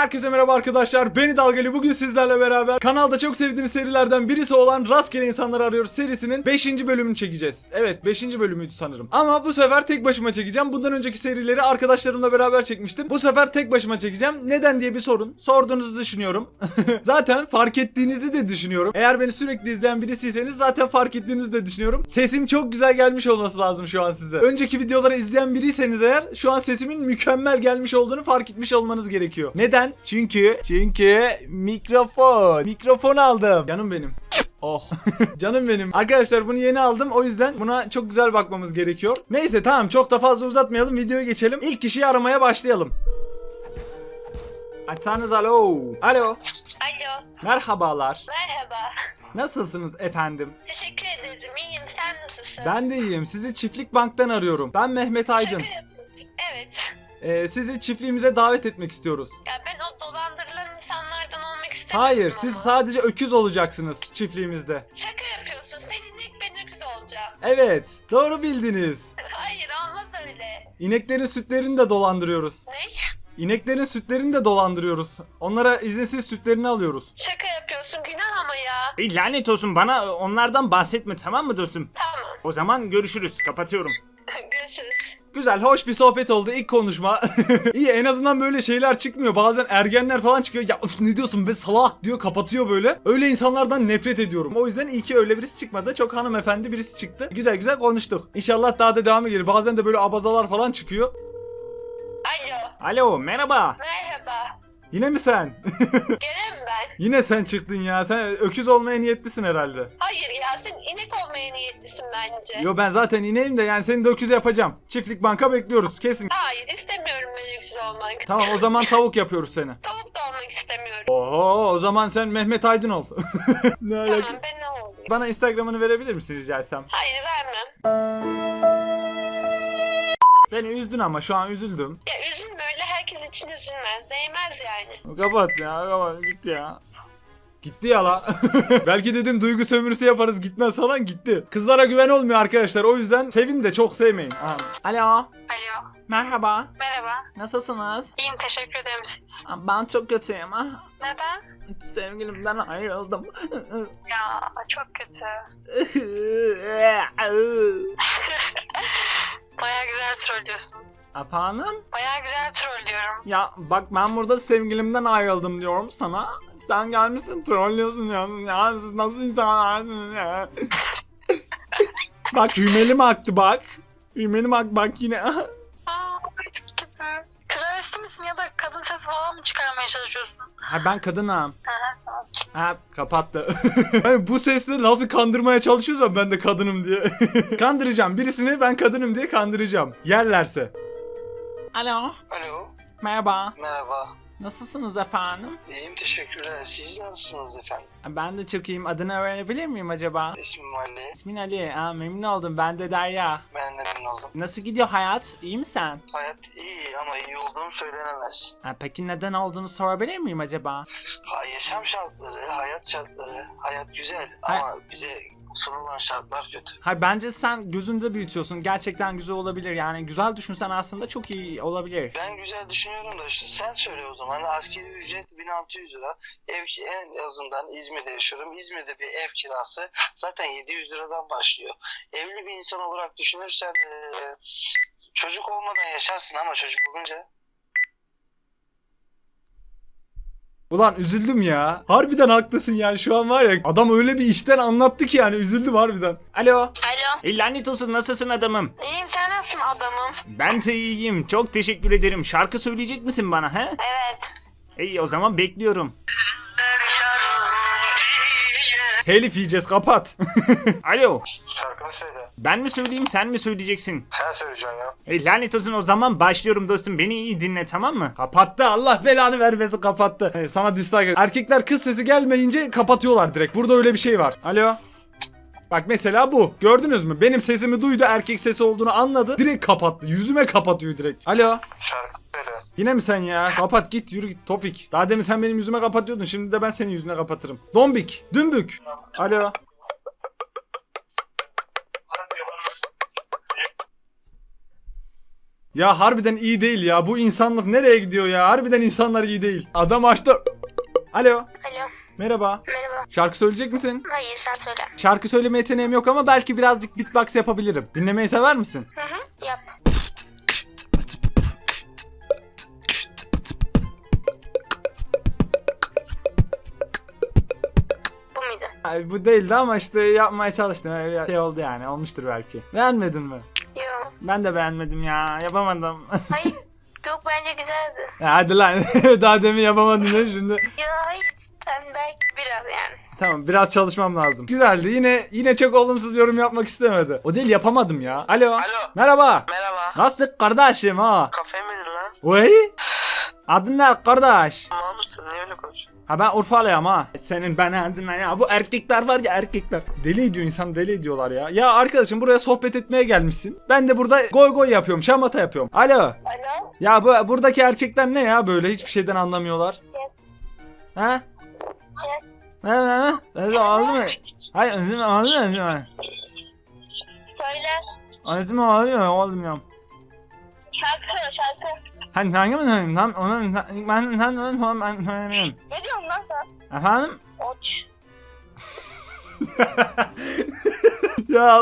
Herkese merhaba arkadaşlar. Beni Dalgalı bugün sizlerle beraber kanalda çok sevdiğiniz serilerden birisi olan Rastgele İnsanları Arıyoruz serisinin 5. bölümünü çekeceğiz. Evet 5. bölümüydü sanırım. Ama bu sefer tek başıma çekeceğim. Bundan önceki serileri arkadaşlarımla beraber çekmiştim. Bu sefer tek başıma çekeceğim. Neden diye bir sorun. Sorduğunuzu düşünüyorum. zaten fark ettiğinizi de düşünüyorum. Eğer beni sürekli izleyen birisiyseniz zaten fark ettiğinizi de düşünüyorum. Sesim çok güzel gelmiş olması lazım şu an size. Önceki videoları izleyen biriyseniz eğer şu an sesimin mükemmel gelmiş olduğunu fark etmiş olmanız gerekiyor. Neden? Çünkü çünkü mikrofon. Mikrofon aldım. Canım benim. Oh. Canım benim. Arkadaşlar bunu yeni aldım. O yüzden buna çok güzel bakmamız gerekiyor. Neyse tamam çok da fazla uzatmayalım. Videoya geçelim. İlk kişiyi aramaya başlayalım. Açsanız alo. Alo. Alo, Merhabalar. merhaba. Nasılsınız efendim? Teşekkür ederim, iyiyim. Sen nasılsın? Ben de iyiyim. Sizi Çiftlik Bank'tan arıyorum. Ben Mehmet Aydın. Şaka yapıyorsun. Evet. Ee, sizi çiftliğimize davet etmek istiyoruz. Ya ben istemiyorum Hayır, ama. siz sadece öküz olacaksınız çiftliğimizde. Şaka yapıyorsun. Senin inek ben öküz olacağım. Evet, doğru bildiniz. Hayır, olmaz öyle. İneklerin sütlerini de dolandırıyoruz. Ne? İneklerin sütlerini de dolandırıyoruz. Onlara izinsiz sütlerini alıyoruz. Şaka yapıyorsun. Günah ama ya. Ey lanet olsun bana onlardan bahsetme tamam mı dostum? Tamam. O zaman görüşürüz kapatıyorum. Görüşürüz. Güzel, hoş bir sohbet oldu ilk konuşma. İyi en azından böyle şeyler çıkmıyor. Bazen ergenler falan çıkıyor. Ya üf, ne diyorsun be salak diyor kapatıyor böyle. Öyle insanlardan nefret ediyorum. O yüzden iyi ki öyle birisi çıkmadı. Çok hanımefendi birisi çıktı. Güzel güzel konuştuk. İnşallah daha da devamı gelir. Bazen de böyle abazalar falan çıkıyor. Alo, Alo merhaba. merhaba. Yine mi sen? Gene mi ben? Yine sen çıktın ya. Sen öküz olmaya niyetlisin herhalde. Hayır ya, sen inek olmaya niyetlisin bence. Yo ben zaten ineyim de yani seni de öküz yapacağım. Çiftlik banka bekliyoruz kesin. Hayır, istemiyorum ben öküz olmak. Tamam o zaman tavuk yapıyoruz seni. Tavuk da olmak istemiyorum. Oho o zaman sen Mehmet Aydın ol. ne alaka? Tamam, ben ne olayım? Bana Instagram'ını verebilir misin rica etsem? Hayır, vermem. Beni üzdün ama şu an üzüldüm. Ya üzülme öyle herkes için üzülmez. Değmez yani. Kapat ya kapat gitti ya. Gitti ya la. Belki dedim duygu sömürüsü yaparız gitmez falan gitti. Kızlara güven olmuyor arkadaşlar o yüzden sevin de çok sevmeyin. Aha. Alo Alo. merhaba Merhaba. nasılsınız? İyiyim teşekkür ederim siz. Ben çok kötüyüm ah. Neden? Sevgilimden ayrıldım. Ya çok kötü. Baya güzel trollüyorsunuz. Efendim? Baya güzel trollüyorum. Ya bak ben burada sevgilimden ayrıldım diyorum sana. Sen gelmişsin trollüyorsun ya. Ya siz nasıl insanlarsınız ya? bak hümelim aktı bak. Hümelim aktı bak yine. Aa çok kötü. Travesti misin ya da kadın sesi falan mı çıkarmaya çalışıyorsun? ha ben kadınım. Aha tamam. Ha kapattı. hani bu sesle nasıl kandırmaya çalışıyorsam ben de kadınım diye. Kandıracağım. Birisini ben kadınım diye kandıracağım. Yerlerse. Alo. Alo, Merhaba. merhaba. Nasılsınız efendim? İyiyim, teşekkürler. Siz nasılsınız efendim? Ben de çok iyiyim. Adını öğrenebilir miyim acaba? İsmim Ali. İsmin Ali. Aa, memnun oldum. Ben de Derya. Ben de memnun oldum. Nasıl gidiyor hayat? İyi misin? Hayat iyi ama iyi olduğum söylenemez. Ha, peki neden olduğunu sorabilir miyim acaba? Ha, yaşam şartları, hayat şartları, hayat güzel Hay- ama bize sunulan şartlar kötü. Hayır bence sen gözünde büyütüyorsun. Gerçekten güzel olabilir. Yani güzel düşünsen aslında çok iyi olabilir. Ben güzel düşünüyorum da işte sen söyle o zaman. Askeri ücret 1600 lira. Ev en azından İzmir'de yaşıyorum. İzmir'de bir ev kirası zaten 700 liradan başlıyor. Evli bir insan olarak düşünürsen eee, çocuk olmadan yaşarsın ama çocuk olunca Ulan üzüldüm ya. Harbiden haklısın yani şu an var ya. Adam öyle bir işten anlattı ki yani üzüldüm harbiden. Alo. Alo. Ey lanet olsun nasılsın adamım? İyiyim sen nasılsın adamım? Ben de iyiyim çok teşekkür ederim. Şarkı söyleyecek misin bana he? Evet. İyi o zaman bekliyorum. Telif yiyeceğiz kapat. Alo şarkını söyle. Ben mi söyleyeyim sen mi söyleyeceksin? Sen söyleyeceksin ya. Ey lanet olsun o zaman başlıyorum dostum beni iyi dinle tamam mı? kapattı Allah belanı vermesin kapattı. Ee, sana dislike. Erkekler kız sesi gelmeyince kapatıyorlar direkt. Burada öyle bir şey var. Alo. Bak mesela bu. Gördünüz mü? Benim sesimi duydu erkek sesi olduğunu anladı. Direkt kapattı. Yüzüme kapatıyor direkt. Alo. Şarkı söyle. Yine mi sen ya? Kapat git yürü git topik. Daha demin sen benim yüzüme kapatıyordun. Şimdi de ben senin yüzüne kapatırım. Dombik. Dümbük. Alo. Ya harbiden iyi değil ya. Bu insanlık nereye gidiyor ya? Harbiden insanlar iyi değil. Adam açtı. Alo. Alo. Merhaba. Merhaba. Şarkı söyleyecek misin? Hayır sen söyle. Şarkı söyleme yeteneğim yok ama belki birazcık beatbox yapabilirim. Dinlemeyi sever misin? Hı hı. Yap. Bu muydu? Ay, bu değildi ama işte yapmaya çalıştım. Şey oldu yani. Olmuştur belki. Beğenmedin mi? Ben de beğenmedim ya. Yapamadım. Hayır. Yok bence güzeldi. ya hadi lan. Daha demin yapamadın ya şimdi. Ya hayır sen belki biraz yani. Tamam biraz çalışmam lazım. Güzeldi. Yine yine çok olumsuz yorum yapmak istemedi. O değil yapamadım ya. Alo. Alo. Merhaba. Merhaba. Nasılsın kardeşim ha? Kafayı mı yedin lan? Vay. Adın ne kardeş? Mal mısın? Niye öyle konuşuyorsun? Ha ben Urfalıyım ha. Senin ben adına ya. Bu erkekler var ya erkekler. Deli ediyor insan deli ediyorlar ya. Ya arkadaşım buraya sohbet etmeye gelmişsin. Ben de burada goy goy yapıyorum. Şamata yapıyorum. Alo. Alo. Ya bu buradaki erkekler ne ya böyle hiçbir şeyden anlamıyorlar. Ha? Ne ne ne? Oldu mu? Hayır mu? Özür mü? Söyle. Özür mü oldu mu? Oldu mu? Şarkı şarkı. Hani hangi mi söyleyeyim? Tam onu ben ben ben ben ben sen? Efendim? Oç. ya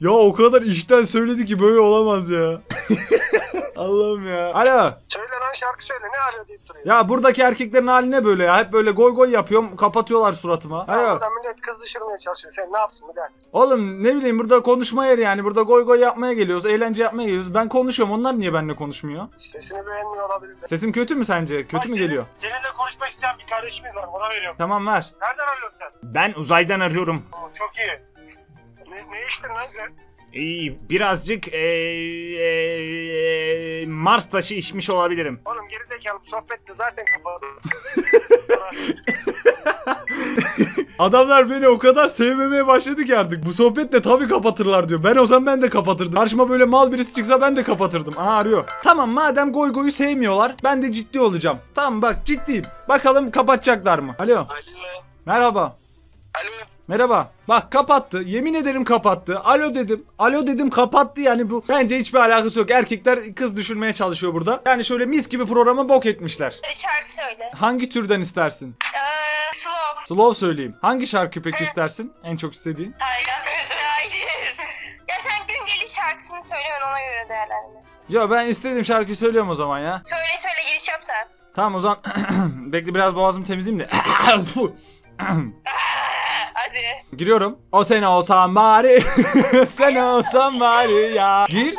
ya o kadar işten söyledi ki böyle olamaz ya. Allah'ım ya. Alo. Söyle lan şarkı söyle. Ne arıyor deyip duruyor. Ya buradaki erkeklerin hali ne böyle ya? Hep böyle goy goy yapıyorum, kapatıyorlar suratıma. Alo. Burada millet kız düşürmeye çalışıyor. Sen ne yapsın millet? Oğlum ne bileyim burada konuşma yeri yani. Burada goy goy yapmaya geliyoruz, eğlence yapmaya geliyoruz. Ben konuşuyorum. Onlar niye benimle konuşmuyor? Sesini beğenmiyor olabilirler. Sesim kötü mü sence? Kötü mü geliyor? Seninle konuşmak isteyen bir kardeşimiz var. Ona veriyorum. Tamam ver. Nereden arıyorsun sen? Ben uzaydan arıyorum. Oo, çok iyi. Ne, ne içtin lan sen? Birazcık ee, ee, Mars taşı içmiş olabilirim. Oğlum gerizekalı bu sohbette zaten kapalı. Adamlar beni o kadar sevmemeye başladı ki artık. Bu sohbetle tabii kapatırlar diyor. Ben o zaman ben de kapatırdım. Karşıma böyle mal birisi çıksa ben de kapatırdım. Aha arıyor. Tamam madem goy goyu sevmiyorlar ben de ciddi olacağım. Tamam bak ciddiyim. Bakalım kapatacaklar mı? Alo. Alo. Merhaba. Alo. Merhaba. Bak kapattı. Yemin ederim kapattı. Alo dedim. Alo dedim kapattı yani bu. Bence hiçbir alakası yok. Erkekler kız düşürmeye çalışıyor burada. Yani şöyle mis gibi programa bok etmişler. Hadi şarkı söyle. Hangi türden istersin? Ee, slow. Slow söyleyeyim. Hangi şarkı peki istersin? En çok istediğin? Hayır. Hayır. ya sen gün geliş şarkısını söyle ben ona göre değerlendir. Ya ben istediğim şarkıyı söylüyorum o zaman ya. Söyle söyle giriş yap sen. Tamam o zaman bekle biraz boğazımı temizleyeyim de. Hadi. Giriyorum. O sen olsan bari. sen olsan bari ya. Gir.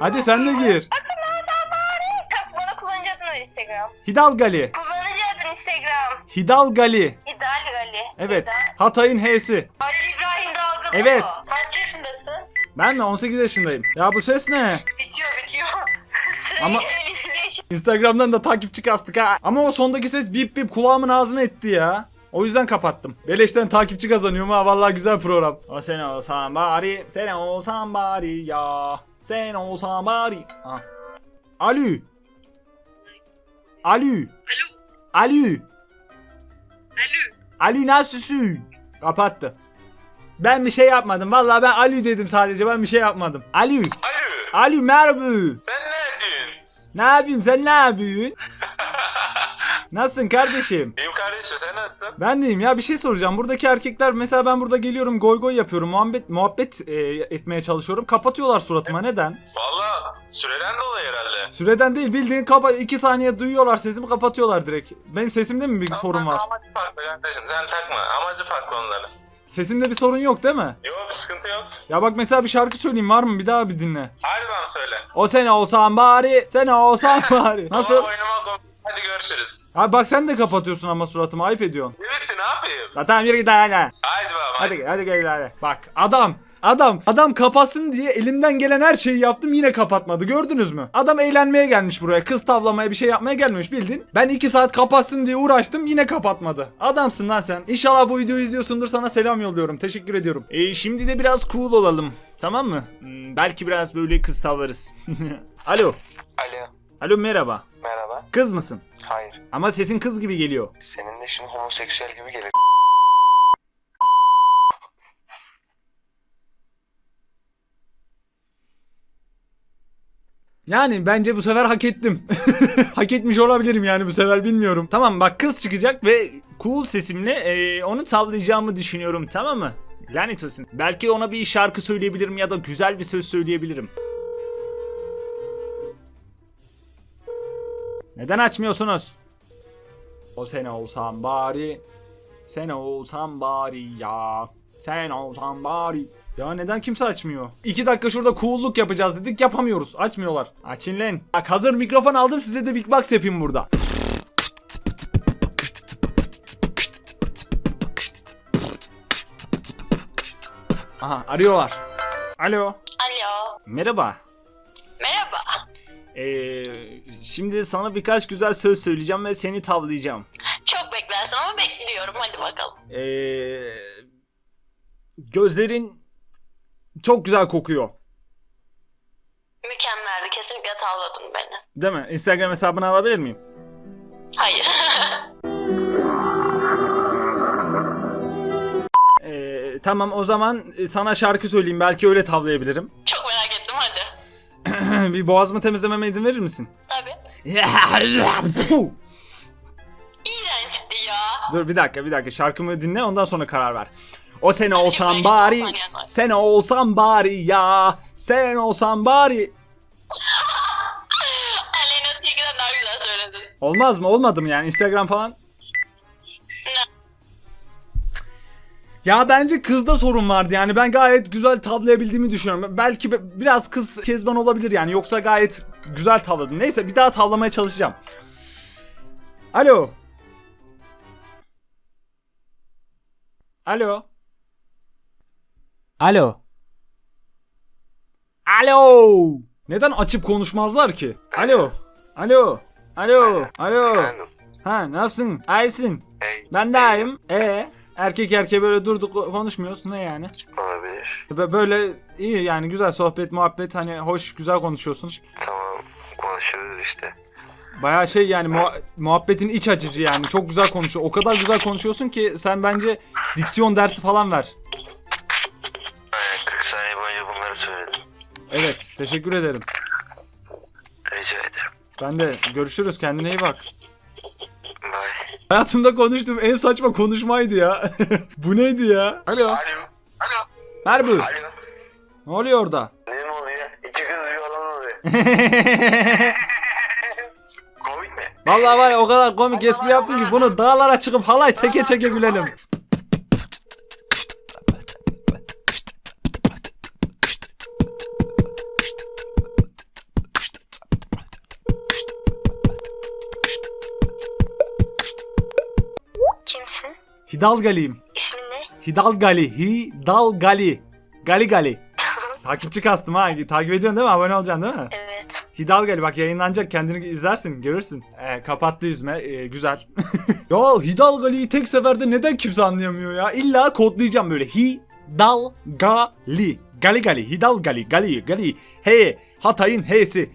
Hadi sen de gir. Tak bana kullanıcı adın ver Instagram. Hidalgali. Kullanıcı adın Instagram. Hidalgali. İdeal Gali. Evet. İdeal. Hatay'ın H'si. Ali İbrahim Dalgalı Evet. mu? Kaç yaşındasın? Ben mi? 18 yaşındayım. Ya bu ses ne? Bitiyor bitiyor. Ama- Ama... ilişki Instagram'dan da takipçi kastık ha. Ama o sondaki ses bip bip kulağımın ağzına etti ya. O yüzden kapattım. Beleşten takipçi kazanıyorum ha. Vallahi güzel program. O sen olsan bari. Sen olsan bari ya. Sen olsan bari. Ha. Alo. Alo. Alo. Alo. Alo nasılsın? Kapattı. Ben bir şey yapmadım. Vallahi ben Alo dedim sadece. Ben bir şey yapmadım. Alo. Alo. Alo merhaba. Sen ne diyorsun? Ne yapayım sen ne yapıyorsun? Nasılsın kardeşim? İyiyim kardeşim sen nasılsın? Ben deyim ya bir şey soracağım. Buradaki erkekler mesela ben burada geliyorum goy goy yapıyorum. Muhabbet muhabbet e, etmeye çalışıyorum. Kapatıyorlar suratıma. Neden? Valla süreden dolayı herhalde. Süreden değil bildiğin kapa 2 saniye duyuyorlar sesimi kapatıyorlar direkt. Benim sesimde mi bir sorun var? Amacı farklı kardeşim sen takma. Amacı farklı onların. Sesimde bir sorun yok değil mi? Yok bir sıkıntı yok. Ya bak mesela bir şarkı söyleyeyim var mı? Bir daha bir dinle. Hadi bana söyle. O sen olsan bari, sen olsan bari. Nasıl? Tamam boynuma. Hadi görüşürüz. Abi bak sen de kapatıyorsun ama suratımı ayıp ediyorsun. Bitti ne yapayım? Ya tamam yürü git hadi. Haydi baba. Hadi gel, hadi gel hadi. Bak adam Adam adam kapatsın diye elimden gelen her şeyi yaptım yine kapatmadı gördünüz mü? Adam eğlenmeye gelmiş buraya kız tavlamaya bir şey yapmaya gelmemiş bildin. Ben 2 saat kapatsın diye uğraştım yine kapatmadı. Adamsın lan sen. İnşallah bu videoyu izliyorsundur sana selam yolluyorum. Teşekkür ediyorum. E, şimdi de biraz cool olalım. Tamam mı? Hmm, belki biraz böyle kız tavlarız. Alo. Alo. Alo merhaba. Merhaba. Kız mısın? Hayır. Ama sesin kız gibi geliyor. Senin de şimdi homoseksüel gibi gelir. Yani bence bu sefer hak ettim. hak etmiş olabilirim yani bu sefer bilmiyorum. Tamam bak kız çıkacak ve cool sesimle e, onu tavlayacağımı düşünüyorum tamam mı? Lanet olsun. Belki ona bir şarkı söyleyebilirim ya da güzel bir söz söyleyebilirim. Neden açmıyorsunuz? O sen olsan bari. Sen olsan bari ya. Sen olsan bari. Ya neden kimse açmıyor? İki dakika şurada cool'luk yapacağız dedik yapamıyoruz. Açmıyorlar. Açın lan. Bak hazır mikrofon aldım size de Big Box yapayım burada. Aha arıyorlar. Alo. Alo. Merhaba. Ee, şimdi sana birkaç güzel söz söyleyeceğim ve seni tavlayacağım. Çok beklersin ama bekliyorum. Hadi bakalım. Ee, gözlerin çok güzel kokuyor. Mükemmeldi. Kesinlikle tavladın beni. Değil mi? Instagram hesabını alabilir miyim? Hayır. Ee, tamam o zaman sana şarkı söyleyeyim. Belki öyle tavlayabilirim. Çok. bir boğazımı temizlememe izin verir misin? Tabii. Puh! İğrençti ya. Dur bir dakika bir dakika şarkımı dinle ondan sonra karar ver. O sen olsan bari, sen olsan bari ya, sen olsan bari. Aleyna Tilki'den daha güzel söyledin. Olmaz mı? Olmadı mı yani Instagram falan? Ya bence kızda sorun vardı yani ben gayet güzel tavlayabildiğimi düşünüyorum. Belki be- biraz kız kezban olabilir yani yoksa gayet güzel tavladım. Neyse bir daha tavlamaya çalışacağım. Alo. Alo. Alo. Alo. Neden açıp konuşmazlar ki? Alo. Alo. Alo. Alo. Ha nasılsın? Aysin. Hey, Ben de ayım. E erkek erkeğe böyle durduk konuşmuyoruz. Ne yani? olabilir. Bö- Böyle iyi yani güzel sohbet muhabbet hani hoş güzel konuşuyorsun. Tamam konuşuruz işte. Bayağı şey yani muha- muhabbetin iç açıcı yani çok güzel konuşuyor. O kadar güzel konuşuyorsun ki sen bence diksiyon dersi falan ver. Aynen 40 saniye boyunca bunları söyledim. Evet teşekkür ederim. Rica ederim. Ben de görüşürüz kendine iyi bak. Hayatımda konuştuğum en saçma konuşmaydı ya. Bu neydi ya? Alo. Alo. Alo. Alo. Ne oluyor orada? Ne mi oluyor? İki kız bir olan oluyor. Komik mi? Vallahi var ya o kadar komik espri yaptın ki bunu dağlara çıkıp halay çeke çeke gülelim. Hidalgaliyim. İsmin ne? Hidalgali. Hidalgali. Gali gali. Takipçi kastım ha. Takip ediyorsun değil mi? Abone olacaksın değil mi? Evet. Hidalgali bak yayınlanacak kendini izlersin görürsün. Ee, kapattı yüzme ee, güzel. ya Hidalgali'yi tek seferde neden kimse anlayamıyor ya? İlla kodlayacağım böyle. Hidalgali. Gali gali. Hidalgali. Gali gali. He. Hatay'ın H'si.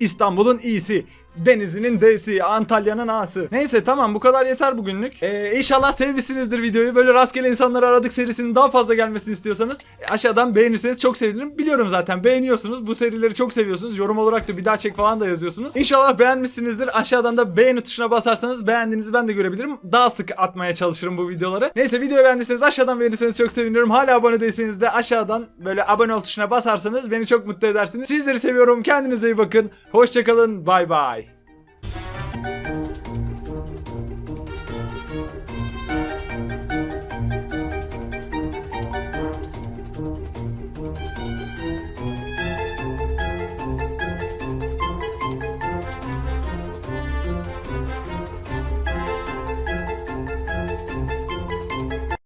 İstanbul'un İ'si. Denizli'nin D'si, Antalya'nın A'sı. Neyse tamam bu kadar yeter bugünlük. Ee, inşallah sevmişsinizdir videoyu. Böyle rastgele insanları aradık serisinin daha fazla gelmesini istiyorsanız e, aşağıdan beğenirseniz çok sevinirim. Biliyorum zaten beğeniyorsunuz. Bu serileri çok seviyorsunuz. Yorum olarak da bir daha çek falan da yazıyorsunuz. İnşallah beğenmişsinizdir. Aşağıdan da beğeni tuşuna basarsanız beğendiğinizi ben de görebilirim. Daha sık atmaya çalışırım bu videoları. Neyse videoyu beğendiyseniz aşağıdan beğenirseniz çok sevinirim. Hala abone değilseniz de aşağıdan böyle abone ol tuşuna basarsanız beni çok mutlu edersiniz. Sizleri seviyorum. Kendinize iyi bakın. Hoşçakalın. Bay bay.